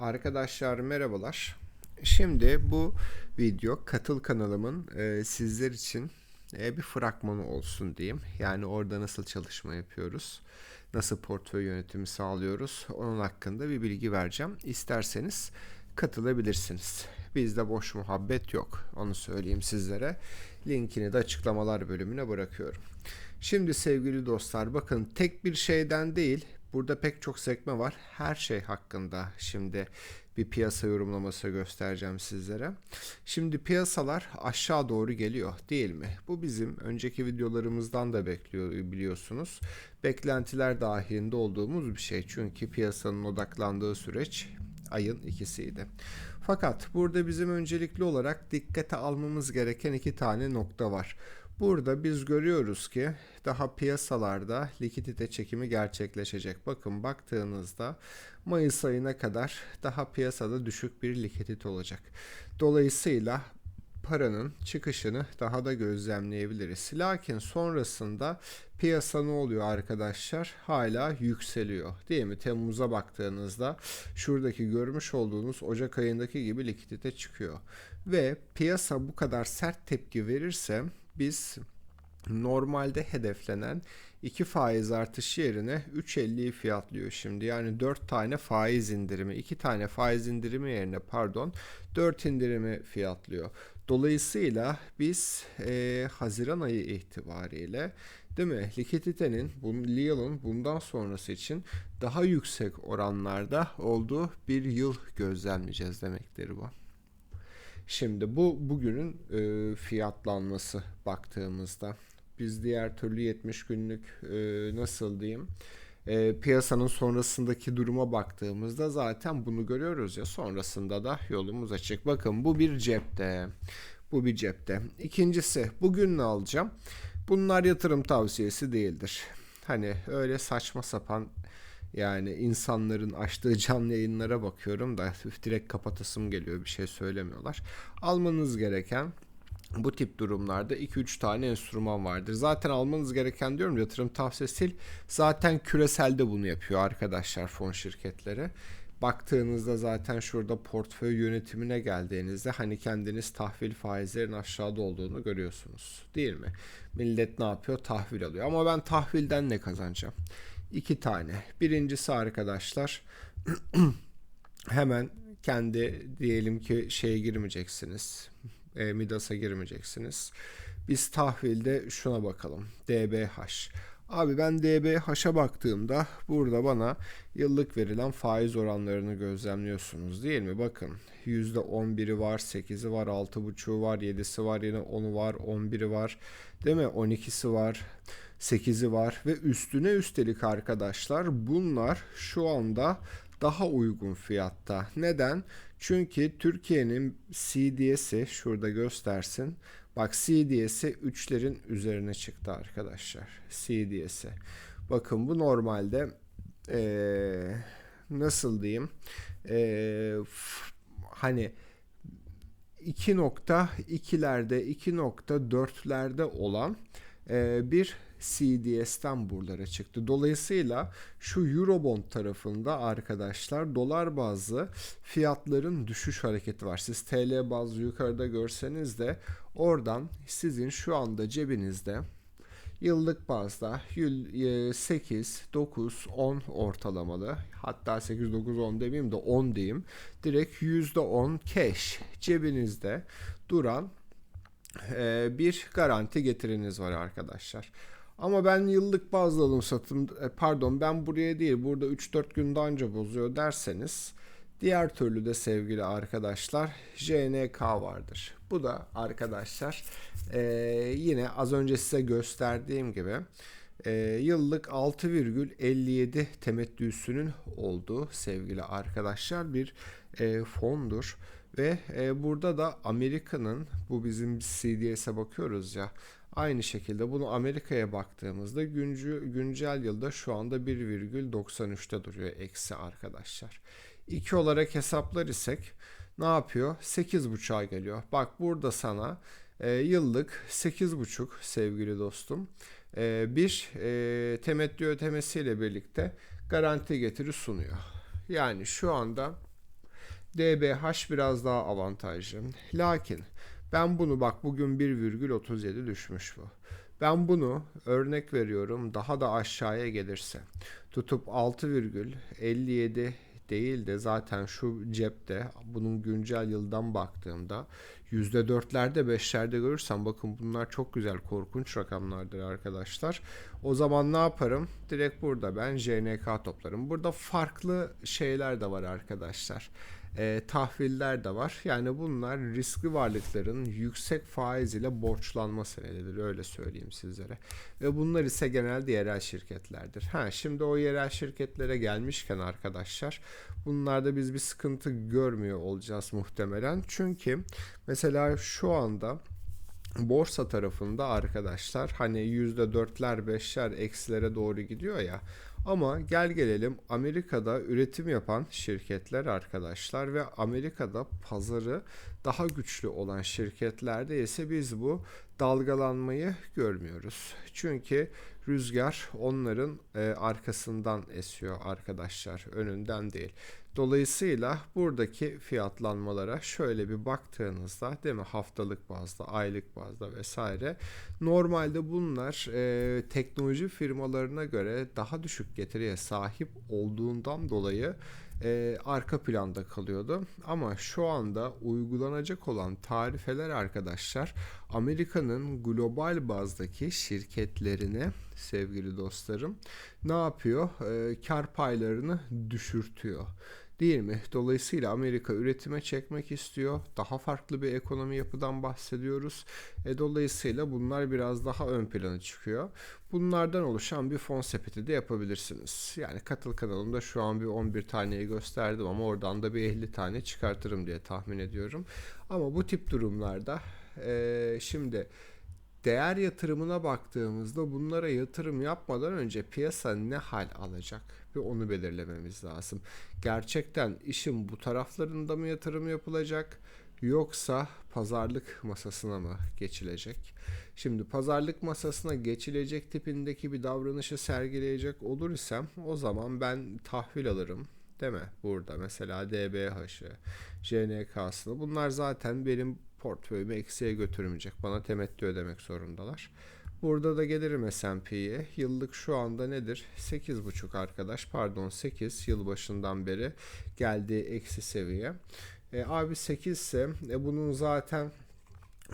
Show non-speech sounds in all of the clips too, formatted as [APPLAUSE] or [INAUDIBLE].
Arkadaşlar merhabalar. Şimdi bu video Katıl kanalımın e, sizler için e, bir fragmanı olsun diyeyim. Yani orada nasıl çalışma yapıyoruz, nasıl portföy yönetimi sağlıyoruz onun hakkında bir bilgi vereceğim. İsterseniz katılabilirsiniz. Bizde boş muhabbet yok. Onu söyleyeyim sizlere. Linkini de açıklamalar bölümüne bırakıyorum. Şimdi sevgili dostlar bakın tek bir şeyden değil Burada pek çok sekme var. Her şey hakkında şimdi bir piyasa yorumlaması göstereceğim sizlere. Şimdi piyasalar aşağı doğru geliyor değil mi? Bu bizim önceki videolarımızdan da bekliyor biliyorsunuz. Beklentiler dahilinde olduğumuz bir şey. Çünkü piyasanın odaklandığı süreç ayın ikisiydi. Fakat burada bizim öncelikli olarak dikkate almamız gereken iki tane nokta var. Burada biz görüyoruz ki daha piyasalarda likidite çekimi gerçekleşecek. Bakın baktığınızda Mayıs ayına kadar daha piyasada düşük bir likidite olacak. Dolayısıyla paranın çıkışını daha da gözlemleyebiliriz. Lakin sonrasında piyasa ne oluyor arkadaşlar? Hala yükseliyor. Değil mi? Temmuz'a baktığınızda şuradaki görmüş olduğunuz Ocak ayındaki gibi likidite çıkıyor. Ve piyasa bu kadar sert tepki verirse biz normalde hedeflenen 2 faiz artışı yerine 3.50'yi fiyatlıyor şimdi. Yani 4 tane faiz indirimi, 2 tane faiz indirimi yerine pardon 4 indirimi fiyatlıyor. Dolayısıyla biz e, Haziran ayı itibariyle değil mi likiditenin Leal'ın bundan sonrası için daha yüksek oranlarda olduğu bir yıl gözlemleyeceğiz demektir bu. Şimdi bu bugünün e, fiyatlanması baktığımızda biz diğer türlü 70 günlük e, nasıl diyeyim e, piyasanın sonrasındaki duruma baktığımızda zaten bunu görüyoruz ya sonrasında da yolumuz açık. Bakın bu bir cepte. Bu bir cepte. İkincisi bugün ne alacağım? Bunlar yatırım tavsiyesi değildir. Hani öyle saçma sapan yani insanların açtığı canlı yayınlara bakıyorum da direkt kapatasım geliyor bir şey söylemiyorlar. Almanız gereken bu tip durumlarda 2-3 tane enstrüman vardır. Zaten almanız gereken diyorum yatırım tavsiyesi zaten küreselde bunu yapıyor arkadaşlar fon şirketleri. Baktığınızda zaten şurada portföy yönetimine geldiğinizde hani kendiniz tahvil faizlerin aşağıda olduğunu görüyorsunuz. Değil mi? Millet ne yapıyor? Tahvil alıyor. Ama ben tahvilden ne kazanacağım? İki tane. Birincisi arkadaşlar [CLEARS THROAT] hemen kendi diyelim ki şeye girmeyeceksiniz. E, Midas'a girmeyeceksiniz. Biz tahvilde şuna bakalım. DBH. Abi ben DBH'a baktığımda burada bana yıllık verilen faiz oranlarını gözlemliyorsunuz değil mi? Bakın %11'i var, 8'i var, 6.5'u var, 7'si var, yine 10'u var, 11'i var. Değil mi? 12'si var. 8'i var ve üstüne üstelik arkadaşlar bunlar şu anda daha uygun fiyatta. Neden? Çünkü Türkiye'nin CDS'i şurada göstersin. Bak CDS'i 3'lerin üzerine çıktı arkadaşlar. CDS'i. Bakın bu normalde ee, nasıl diyeyim? Ee, hani 2.2'lerde 2.4'lerde olan bir CDS'ten buralara çıktı. Dolayısıyla şu Eurobond tarafında arkadaşlar dolar bazlı fiyatların düşüş hareketi var. Siz TL bazlı yukarıda görseniz de oradan sizin şu anda cebinizde yıllık bazda 8, 9, 10 ortalamalı hatta 8, 9, 10 demeyeyim de 10 diyeyim. Direkt %10 cash cebinizde duran bir garanti getiriniz var arkadaşlar. Ama ben yıllık bazlı alım satım e, pardon ben buraya değil burada 3-4 günde anca bozuyor derseniz diğer türlü de sevgili arkadaşlar JNK vardır. Bu da arkadaşlar e, yine az önce size gösterdiğim gibi e, yıllık 6,57 temettüsünün olduğu sevgili arkadaşlar bir e, fondur. Ve e, burada da Amerika'nın bu bizim CDS'e bakıyoruz ya Aynı şekilde bunu Amerika'ya baktığımızda güncü, güncel yılda şu anda 1,93'te duruyor eksi arkadaşlar. 2 olarak hesaplar isek ne yapıyor? 8,5'a geliyor. Bak burada sana e, yıllık 8,5 sevgili dostum e, bir e, temettü ödemesiyle birlikte garanti getiri sunuyor. Yani şu anda DBH biraz daha avantajlı. Lakin ben bunu bak bugün 1,37 düşmüş bu. Ben bunu örnek veriyorum daha da aşağıya gelirse tutup 6,57 değil de zaten şu cepte bunun güncel yıldan baktığımda %4'lerde 5'lerde görürsem bakın bunlar çok güzel korkunç rakamlardır arkadaşlar. O zaman ne yaparım? Direkt burada ben JNK toplarım. Burada farklı şeyler de var arkadaşlar e, tahviller de var. Yani bunlar riskli varlıkların yüksek faiz ile borçlanma senedidir öyle söyleyeyim sizlere. Ve bunlar ise genelde yerel şirketlerdir. Ha şimdi o yerel şirketlere gelmişken arkadaşlar bunlarda biz bir sıkıntı görmüyor olacağız muhtemelen. Çünkü mesela şu anda borsa tarafında arkadaşlar hani %4'ler 5'ler eksilere doğru gidiyor ya ama gel gelelim Amerika'da üretim yapan şirketler arkadaşlar ve Amerika'da pazarı daha güçlü olan şirketlerde ise biz bu dalgalanmayı görmüyoruz. Çünkü rüzgar onların e, arkasından esiyor arkadaşlar, önünden değil. Dolayısıyla buradaki fiyatlanmalara şöyle bir baktığınızda değil mi haftalık bazda, aylık bazda vesaire normalde bunlar e, teknoloji firmalarına göre daha düşük getiriye sahip olduğundan dolayı e, arka planda kalıyordu. Ama şu anda uygulanacak olan tarifeler arkadaşlar Amerika'nın global bazdaki şirketlerine sevgili dostlarım ne yapıyor? E, kar paylarını düşürtüyor değil mi? Dolayısıyla Amerika üretime çekmek istiyor. Daha farklı bir ekonomi yapıdan bahsediyoruz. E, dolayısıyla bunlar biraz daha ön plana çıkıyor. Bunlardan oluşan bir fon sepeti de yapabilirsiniz. Yani katıl kanalımda şu an bir 11 taneyi gösterdim ama oradan da bir 50 tane çıkartırım diye tahmin ediyorum. Ama bu tip durumlarda e, şimdi değer yatırımına baktığımızda bunlara yatırım yapmadan önce piyasa ne hal alacak? Bir onu belirlememiz lazım. Gerçekten işin bu taraflarında mı yatırım yapılacak? Yoksa pazarlık masasına mı geçilecek? Şimdi pazarlık masasına geçilecek tipindeki bir davranışı sergileyecek olur isem o zaman ben tahvil alırım. Değil mi? Burada mesela DBH'ı, JNK'sını bunlar zaten benim portföyümü eksiye götürmeyecek. Bana temettü ödemek zorundalar. Burada da gelirim S&P'ye. Yıllık şu anda nedir? 8,5 arkadaş. Pardon 8 yıl başından beri geldiği eksi seviye. E, abi 8 ise e, bunun zaten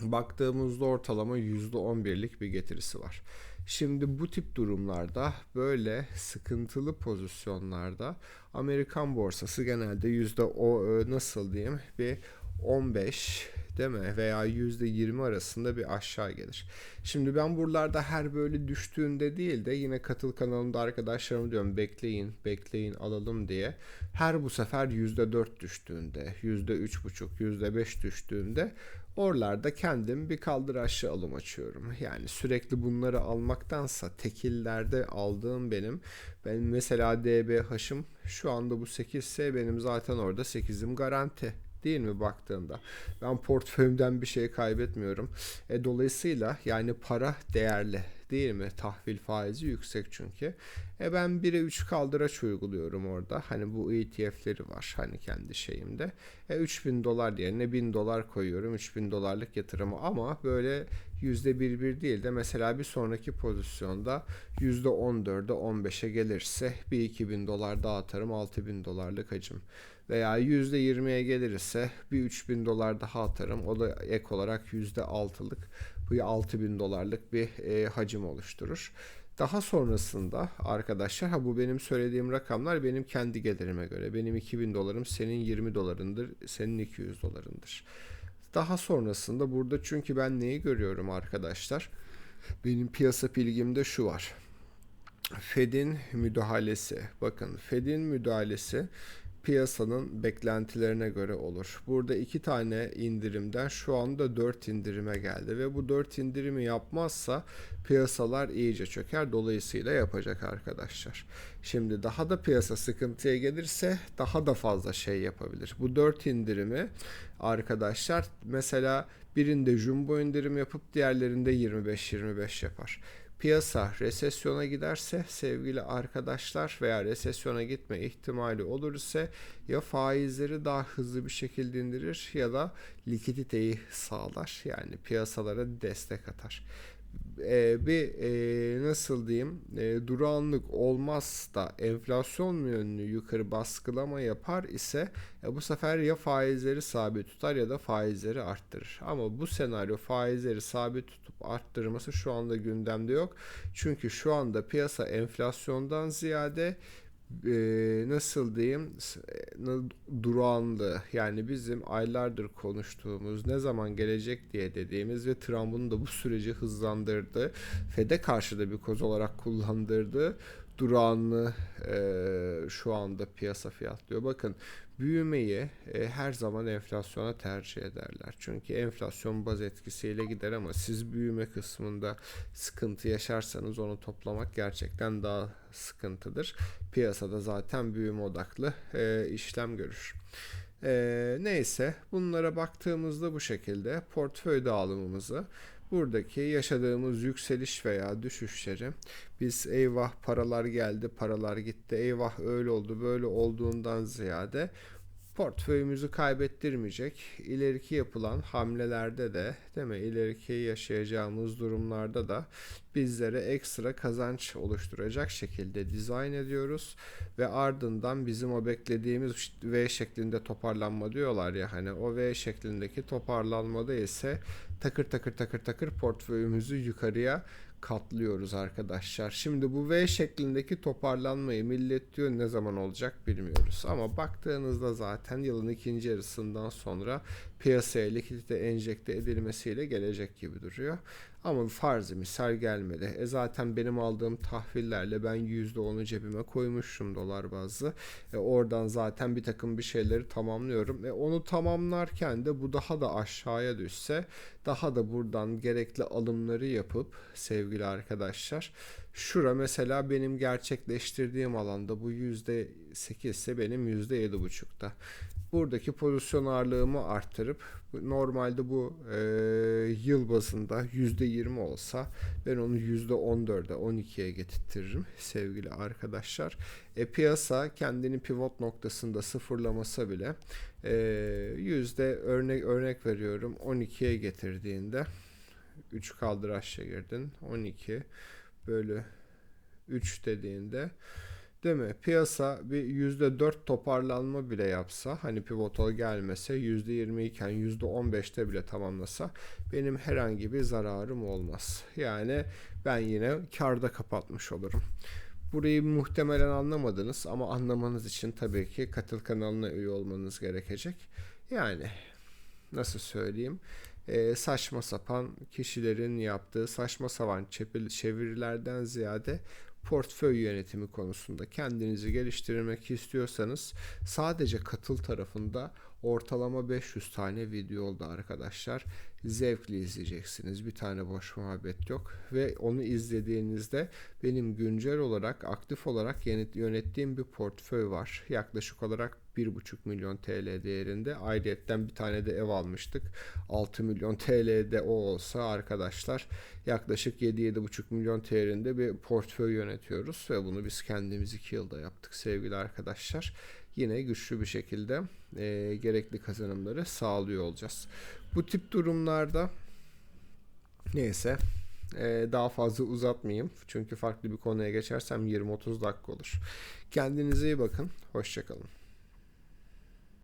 baktığımızda ortalama %11'lik bir getirisi var. Şimdi bu tip durumlarda böyle sıkıntılı pozisyonlarda Amerikan borsası genelde yüzde o e, nasıl diyeyim bir 15 değil mi? Veya %20 arasında bir aşağı gelir. Şimdi ben buralarda her böyle düştüğünde değil de yine katıl kanalımda arkadaşlarım diyorum bekleyin, bekleyin alalım diye. Her bu sefer %4 düştüğünde, %3,5, %5 düştüğünde Oralarda kendim bir kaldır aşağı alım açıyorum. Yani sürekli bunları almaktansa tekillerde aldığım benim. Ben mesela DBH'ım şu anda bu 8 ise benim zaten orada 8'im garanti değil mi baktığında? Ben portföyümden bir şey kaybetmiyorum. E, dolayısıyla yani para değerli değil mi? Tahvil faizi yüksek çünkü. E ben 1'e 3 kaldıraç uyguluyorum orada. Hani bu ETF'leri var hani kendi şeyimde. E 3000 dolar yerine 1000 dolar koyuyorum. 3000 dolarlık yatırımı ama böyle %1 bir değil de mesela bir sonraki pozisyonda %14'e 15'e gelirse bir 2000 dolar daha atarım 6000 dolarlık hacim veya %20'ye gelirse bir 3000 dolar daha atarım. O da ek olarak %6'lık bu 6000 dolarlık bir e, hacim oluşturur. Daha sonrasında arkadaşlar ha bu benim söylediğim rakamlar benim kendi gelirime göre. Benim 2000 dolarım senin 20 dolarındır, senin 200 dolarındır. Daha sonrasında burada çünkü ben neyi görüyorum arkadaşlar? Benim piyasa bilgimde şu var. Fed'in müdahalesi. Bakın Fed'in müdahalesi piyasanın beklentilerine göre olur. Burada iki tane indirimden şu anda dört indirime geldi ve bu dört indirimi yapmazsa piyasalar iyice çöker. Dolayısıyla yapacak arkadaşlar. Şimdi daha da piyasa sıkıntıya gelirse daha da fazla şey yapabilir. Bu dört indirimi arkadaşlar mesela birinde jumbo indirim yapıp diğerlerinde 25-25 yapar. Piyasa resesyona giderse sevgili arkadaşlar veya resesyona gitme ihtimali olur ise ya faizleri daha hızlı bir şekilde indirir ya da likiditeyi sağlar. Yani piyasalara destek atar e, bir e, nasıl diyeyim e, durağanlık olmaz da enflasyon yönlü yukarı baskılama yapar ise e, bu sefer ya faizleri sabit tutar ya da faizleri arttırır. Ama bu senaryo faizleri sabit tutup arttırması şu anda gündemde yok. Çünkü şu anda piyasa enflasyondan ziyade e, nasıl diyeyim e, durağanlı yani bizim aylardır konuştuğumuz ne zaman gelecek diye dediğimiz ve Trump'ın da bu süreci hızlandırdı. Fed'e karşı da bir koz olarak kullandırdı durağanlı e, şu anda piyasa fiyatlıyor. Bakın büyümeyi e, her zaman enflasyona tercih ederler. Çünkü enflasyon baz etkisiyle gider ama siz büyüme kısmında sıkıntı yaşarsanız onu toplamak gerçekten daha sıkıntıdır. Piyasada zaten büyüme odaklı e, işlem görür. E, neyse bunlara baktığımızda bu şekilde portföy dağılımımızı buradaki yaşadığımız yükseliş veya düşüşleri biz eyvah paralar geldi paralar gitti eyvah öyle oldu böyle olduğundan ziyade portföyümüzü kaybettirmeyecek. İleriki yapılan hamlelerde de değil mi? İleriki yaşayacağımız durumlarda da bizlere ekstra kazanç oluşturacak şekilde dizayn ediyoruz ve ardından bizim o beklediğimiz V şeklinde toparlanma diyorlar ya hani o V şeklindeki toparlanmada ise takır takır takır takır portföyümüzü yukarıya katlıyoruz arkadaşlar. Şimdi bu V şeklindeki toparlanmayı millet diyor ne zaman olacak bilmiyoruz. Ama baktığınızda zaten yılın ikinci yarısından sonra piyasaya likidite enjekte edilmesiyle gelecek gibi duruyor. Ama farzı misal gelmedi. E zaten benim aldığım tahvillerle ben %10'u cebime koymuşum dolar bazlı. E oradan zaten bir takım bir şeyleri tamamlıyorum. E onu tamamlarken de bu daha da aşağıya düşse daha da buradan gerekli alımları yapıp sevgili arkadaşlar şura mesela benim gerçekleştirdiğim alanda bu %8 ise benim %7,5'ta buradaki pozisyon ağırlığımı arttırıp normalde bu e, yıl bazında %20 olsa ben onu %14'e 12'ye getirtirim sevgili arkadaşlar. E, piyasa kendini pivot noktasında sıfırlamasa bile yüzde örnek örnek veriyorum 12'ye getirdiğinde 3 kaldıraçla girdin 12 bölü 3 dediğinde Değil mi? Piyasa bir %4 toparlanma bile yapsa hani pivotal gelmese %20 iken %15'te bile tamamlasa benim herhangi bir zararım olmaz. Yani ben yine karda kapatmış olurum. Burayı muhtemelen anlamadınız ama anlamanız için tabii ki katıl kanalına üye olmanız gerekecek. Yani nasıl söyleyeyim? Ee, saçma sapan kişilerin yaptığı saçma sapan çevirilerden ziyade portföy yönetimi konusunda kendinizi geliştirmek istiyorsanız sadece katıl tarafında ortalama 500 tane video oldu arkadaşlar. Zevkli izleyeceksiniz. Bir tane boş muhabbet yok ve onu izlediğinizde benim güncel olarak aktif olarak yönettiğim bir portföy var. Yaklaşık olarak 1,5 milyon TL değerinde. Ayrıyetten bir tane de ev almıştık. 6 milyon TL'de o olsa arkadaşlar yaklaşık 7-7,5 milyon TL'inde bir portföy yönetiyoruz ve bunu biz kendimiz 2 yılda yaptık sevgili arkadaşlar yine güçlü bir şekilde e, gerekli kazanımları sağlıyor olacağız. Bu tip durumlarda neyse e, daha fazla uzatmayayım. Çünkü farklı bir konuya geçersem 20-30 dakika olur. Kendinize iyi bakın. Hoşçakalın.